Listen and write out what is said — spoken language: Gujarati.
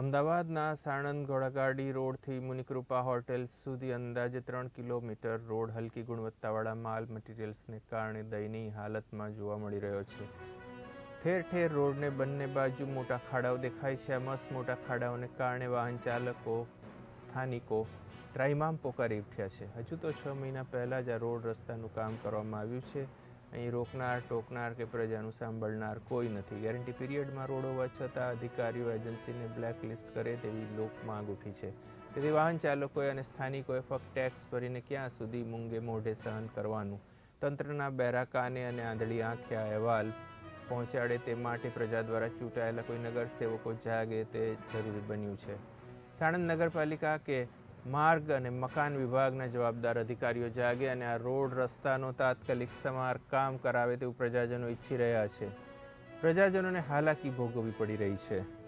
અમદાવાદના સાણંદ ઘોડાગાડી રોડથી મુનિકૃપા હોટેલ સુધી અંદાજે ત્રણ કિલોમીટર રોડ હલકી ગુણવત્તાવાળા માલ મટીરિયલ્સને કારણે દયનીય હાલતમાં જોવા મળી રહ્યો છે. ઠેર ઠેર રોડને બંને બાજુ મોટા ખાડાઓ દેખાય છે. આ મસ્ત મોટા ખાડાઓને કારણે વાહન ચાલકો, સ્થાનિકો ત્રાઇમામ પોકારી ઉઠ્યા છે. હજુ તો છ મહિના પહેલાં જ આ રોડ રસ્તાનું કામ કરવામાં આવ્યું છે. અહીં રોકનાર, ટોકનાર કે પ્રજાનું સાંભળનાર કોઈ નથી. ગેરંટી પીરિયડમાં રોડ હોવા છતાં અધિકારીઓ એજન્સીને બ્લેક લિસ્ટ કરે તેવી લોક માંગ ઉઠી છે. તેથી વાહન ચાલકોએ અને સ્થાનિકોએ ફક્ત ટેક્સ ભરીને ક્યાં સુધી મૂંગે મોઢે સહન કરવાનું? તંત્રના બેરાકાને અને આંધળી આંખે આ અહેવાલ પહોંચાડે તે માટે પ્રજા દ્વારા ચૂંટાયેલા કોઈ નગરસેવકો જાગે તે જરૂરી બન્યું છે. સાણંદ નગરપાલિકા કે માર્ગ અને મકાન વિભાગના જવાબદાર અધિકારીઓ જાગે અને આ રોડ રસ્તાનો તાત્કાલિક સમારકામ કરાવે તેવું પ્રજાજનો ઈચ્છી રહ્યા છે. પ્રજાજનોને હાલાકી ભોગવવી પડી રહી છે.